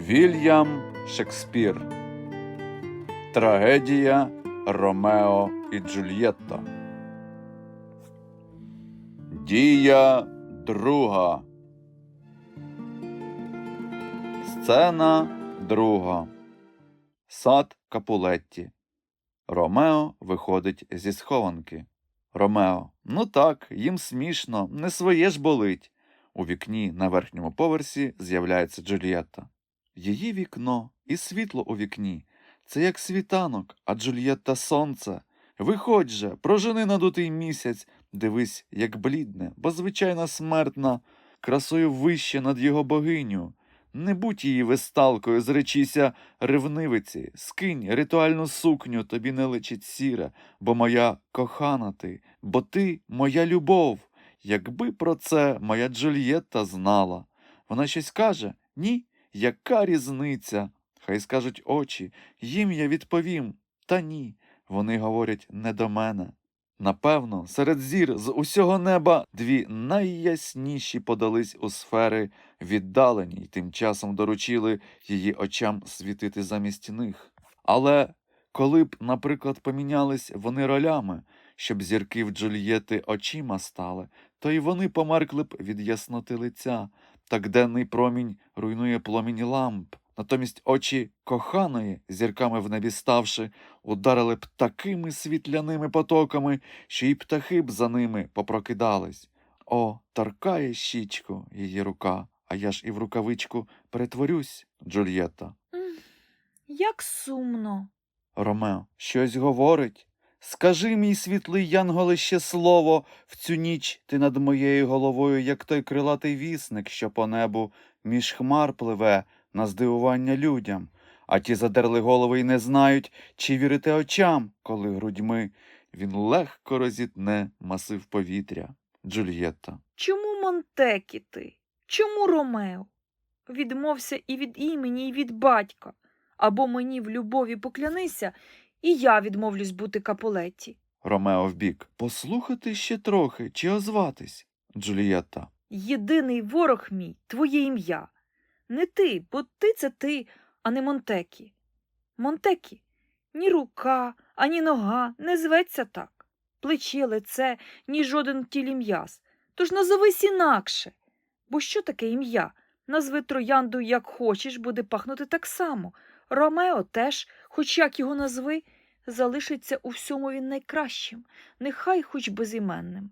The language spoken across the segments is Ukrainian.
Вільям Шекспір. Трагедія Ромео і Джульєтта. Дія друга. Сцена друга. Сад Капулетті. Ромео виходить зі схованки. Ромео. Ну так, їм смішно, не своє ж болить. У вікні на верхньому поверсі з'являється Джульєтта. Її вікно і світло у вікні. Це як світанок, а Джульєтта сонце. Виходь же, прожени надутий місяць, дивись, як блідне, бо звичайна смертна, красою вище над його богиню. Не будь її весталкою, зречися ревнивиці, скинь ритуальну сукню, тобі не личить сіра, бо моя кохана ти, бо ти моя любов. Якби про це моя Джульєтта знала. Вона щось каже? Ні? Яка різниця? Хай скажуть очі, їм я відповім. Та ні, вони говорять не до мене. Напевно, серед зір з усього неба дві найясніші подались у сфери віддалені й тим часом доручили її очам світити замість них. Але коли б, наприклад, помінялись вони ролями, щоб зірки в Джульєти очима стали, то й вони померкли б від ясноти лиця. Так денний промінь руйнує пломінь ламп. Натомість очі коханої, зірками в небі ставши, ударили б такими світляними потоками, що й птахи б за ними попрокидались. О, торкає щічку її рука, а я ж і в рукавичку перетворюсь, Джульєтта. М, Як сумно. Ромео, щось говорить? Скажи, мій світлий янголе, ще слово, в цю ніч ти над моєю головою, як той крилатий вісник, що по небу між хмар пливе на здивування людям, а ті задерли голови й не знають, чи вірити очам, коли грудьми він легко розітне масив повітря. Джульєтта. Чому Монтекі ти? Чому Ромео? Відмовся і від імені, і від батька. Або мені в любові поклянися, і я відмовлюсь бути капулетті. Ромео вбік. Послухати ще трохи, чи озватись? Джульєтта. Єдиний ворог мій твоє ім'я. Не ти, бо ти це ти, а не Монтекі. Монтекі ні рука, ані нога не зветься так. Плече, лице, ні жоден тілі м'яз. Тож назовись інакше. Бо що таке ім'я? Назви троянду як хочеш, буде пахнути так само. Ромео теж, хоч як його назви, залишиться у всьому він найкращим, нехай хоч безіменним.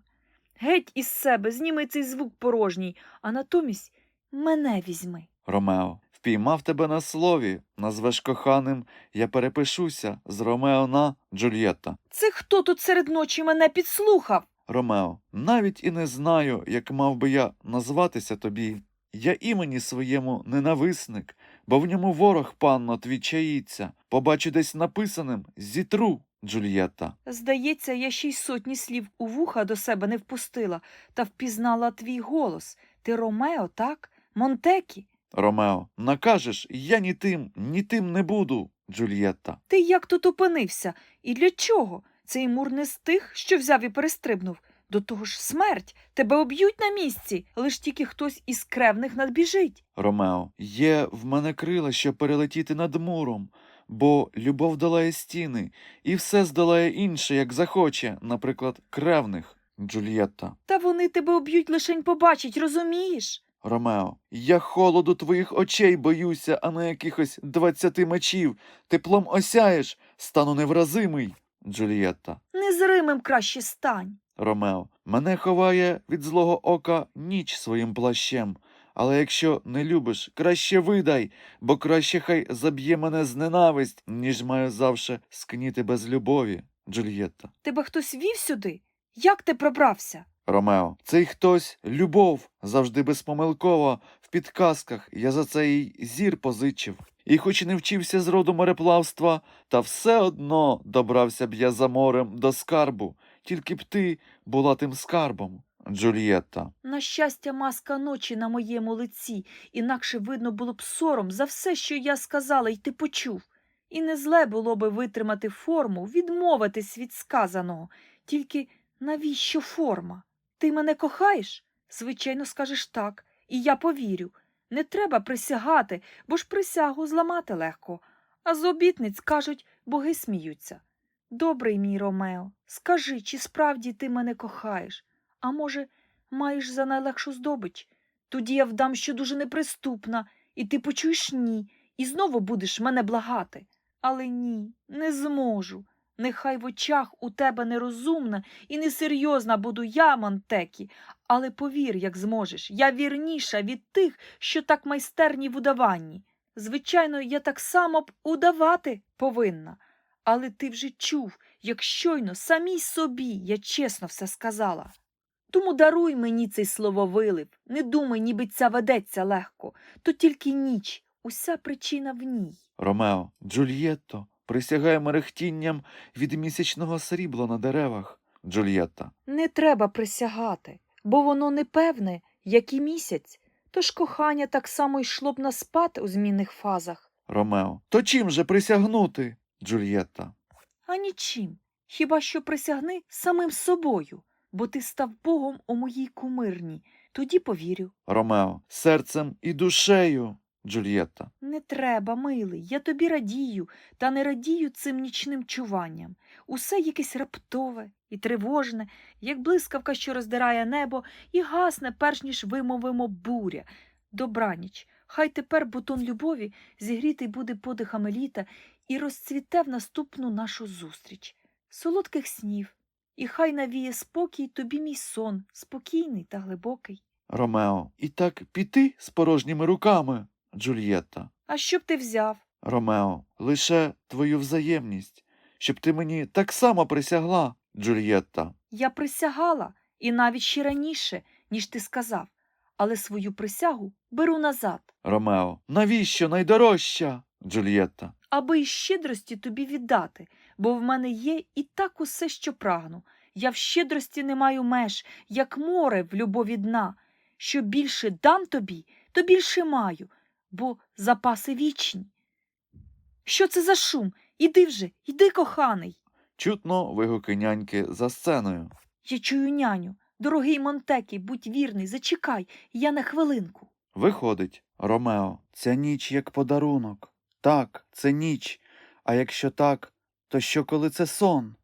Геть із себе, зніми цей звук порожній, а натомість мене візьми. Ромео, впіймав тебе на слові, назвеш коханим, я перепишуся з Ромео на Джульєтта. Це хто тут серед ночі мене підслухав? Ромео, навіть і не знаю, як мав би я назватися тобі. Я імені своєму ненависник, бо в ньому ворог, панно, твій чаїться. Побачу десь написаним зітру, Джульєтта. Здається, я ще й сотні слів у вуха до себе не впустила та впізнала твій голос. Ти Ромео, так? Монтекі? Ромео, накажеш, я ні тим, ні тим не буду, Джульєтта. Ти як тут опинився? І для чого? Цей мур не з тих, що взяв і перестрибнув. До того ж смерть, тебе об'ють на місці, лиш тільки хтось із кревних надбіжить. Ромео, є в мене крила, щоб перелетіти над муром, бо любов долає стіни, і все здолає інше, як захоче, наприклад, кревних. Джульєтта. Та вони тебе об'ють лишень побачить, розумієш? Ромео, я холоду твоїх очей боюся, а не якихось двадцяти мечів. Теплом осяєш, стану невразимий. Джульєтта. Незримим краще стань. Ромео, мене ховає від злого ока ніч своїм плащем. Але якщо не любиш, краще видай, бо краще хай заб'є мене зненависть, ніж маю завше скніти без любові. Джульєтта. Тебе хтось вів сюди? Як ти пробрався? Ромео, цей хтось любов, завжди безпомилкова, в підказках, я за це їй зір позичив. І хоч і не вчився з роду мореплавства, та все одно добрався б я за морем до скарбу, тільки б ти була тим скарбом. Джульєтта. На щастя, маска ночі на моєму лиці, інакше видно було б сором за все, що я сказала, й ти почув. І не зле було би витримати форму, відмовитись від сказаного. Тільки навіщо форма? Ти мене кохаєш? Звичайно, скажеш так, і я повірю. Не треба присягати, бо ж присягу зламати легко. А з обітниць, кажуть, боги сміються. Добрий мій Ромео, скажи, чи справді ти мене кохаєш? А може, маєш за найлегшу здобич? Тоді я вдам, що дуже неприступна, і ти почуєш ні, і знову будеш мене благати. Але ні, не зможу. Нехай в очах у тебе нерозумна і несерйозна буду я, Монтекі, але повір, як зможеш, я вірніша від тих, що так майстерні в удаванні. Звичайно, я так само б удавати повинна. Але ти вже чув, як щойно самій собі я чесно все сказала. Тому даруй мені цей слововилив, не думай, ніби ця ведеться легко, то тільки ніч, уся причина в ній. Ромео, Джульєтто, присягай мерехтінням від місячного срібла на деревах. Джульєтта. Не треба присягати, бо воно непевне, як і місяць, тож кохання так само йшло б на спад у змінних фазах. Ромео. То чим же присягнути? Джульєтта. А нічим, хіба що присягни самим собою, бо ти став Богом у моїй кумирні, тоді повірю. Ромео. Серцем і душею. Джульєтта. Не треба, милий, я тобі радію, та не радію цим нічним чуванням. Усе якесь раптове і тривожне, як блискавка, що роздирає небо, і гасне, перш ніж вимовимо буря. Добраніч, хай тепер бутон любові зігрітий буде подихами літа і розцвіте в наступну нашу зустріч. Солодких снів, і хай навіє спокій тобі мій сон, спокійний та глибокий. Ромео. І так піти з порожніми руками. Джульєтта. А що б ти взяв? Ромео. Лише твою взаємність, щоб ти мені так само присягла. Джульєтта. Я присягала, і навіть ще раніше, ніж ти сказав, але свою присягу беру назад, Ромео. Навіщо найдорожча? Джульєтта. аби із щедрості тобі віддати, бо в мене є і так усе, що прагну. Я в щедрості не маю меж, як море в любові дна. Що більше дам тобі, то більше маю, бо запаси вічні. Що це за шум? Іди вже, іди, коханий. Чутно вигуки няньки за сценою. Я чую няню. Дорогий Монтекі, будь вірний, зачекай, я на хвилинку. Виходить, Ромео, ця ніч як подарунок. Так, це ніч. А якщо так, то що коли це сон?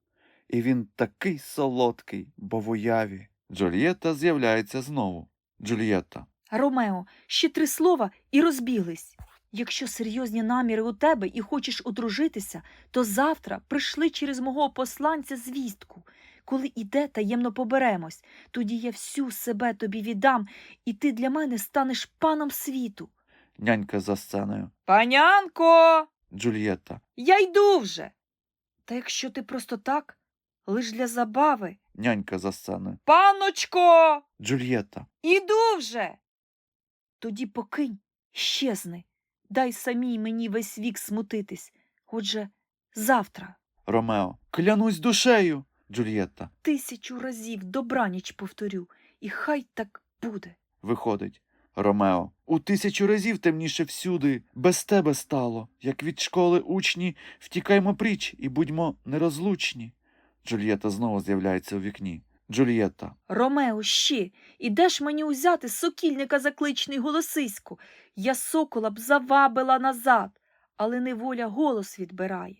І він такий солодкий, бо в уяві. Джульєтта з'являється знову. Джульєтта. Ромео, ще три слова і розбіглись. Якщо серйозні наміри у тебе і хочеш одружитися, то завтра прийшли через мого посланця звістку. Коли іде, таємно поберемось, тоді я всю себе тобі віддам, і ти для мене станеш паном світу. Нянька за сценою. Панянко, Джульєтта. я йду вже. Та якщо ти просто так, лиш для забави. Нянька за сценою. Паночко, Джульєтта. іду вже. Тоді покинь, щезни, дай самій мені весь вік смутитись. Отже, завтра Ромео. Клянусь душею. Джульєтта. тисячу разів добраніч повторю, і хай так буде. Виходить. Ромео. У тисячу разів темніше всюди. Без тебе стало. Як від школи учні, втікаймо пріч і будьмо нерозлучні. Джульєтта знову з'являється у вікні. Джульєтта. Ромео, ще, ідеш мені узяти сокільника закличний голосиську. Я сокола б завабила назад, але неволя голос відбирає.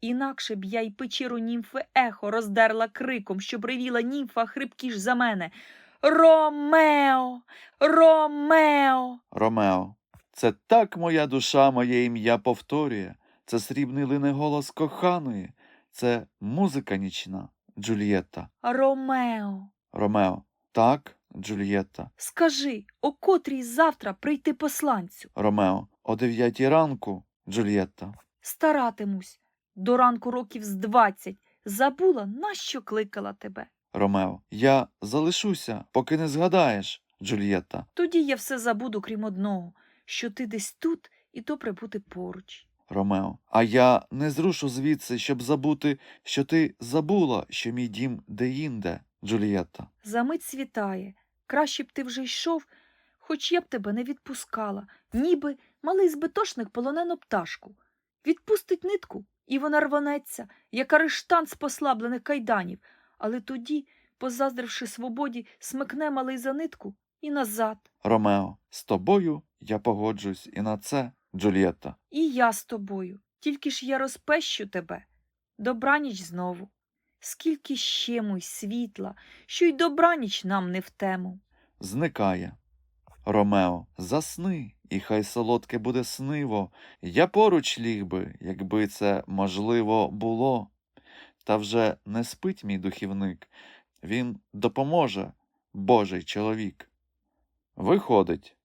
Інакше б я й печеру німфи ехо роздерла криком, щоб ревіла німфа хрипкіш за мене. Ромео, Ромео. Ромео. Це так моя душа моє ім'я повторює. Це срібний лине голос коханої. Це музика нічна. Джульєтта. Ромео. Ромео. Так, Джульєтта. Скажи, о котрій завтра прийти посланцю? Ромео. О дев'ятій ранку. Джульєтта. Старатимусь. До ранку років з двадцять. Забула, нащо кликала тебе. Ромео. Я залишуся, поки не згадаєш. Джульєтта. Тоді я все забуду, крім одного, що ти десь тут і добре бути поруч. Ромео. А я не зрушу звідси, щоб забути, що ти забула, що мій дім деінде. Джульєтта. Замить світає. Краще б ти вже йшов, хоч я б тебе не відпускала, ніби малий збитошник полонену пташку. Відпустить нитку, і вона рванеться, як арештант з послаблених кайданів, але тоді, позаздривши свободі, смикне малий за нитку і назад, Ромео, з тобою я погоджусь і на це, Джульєтта. і я з тобою. Тільки ж я розпещу тебе. Добраніч знову. Скільки ще муй світла, що й добраніч нам не в тему. Зникає. Ромео, засни, і хай солодке буде сниво. Я поруч ліг би, якби це можливо було. Та вже не спить мій духівник. Він допоможе, Божий чоловік. Виходить.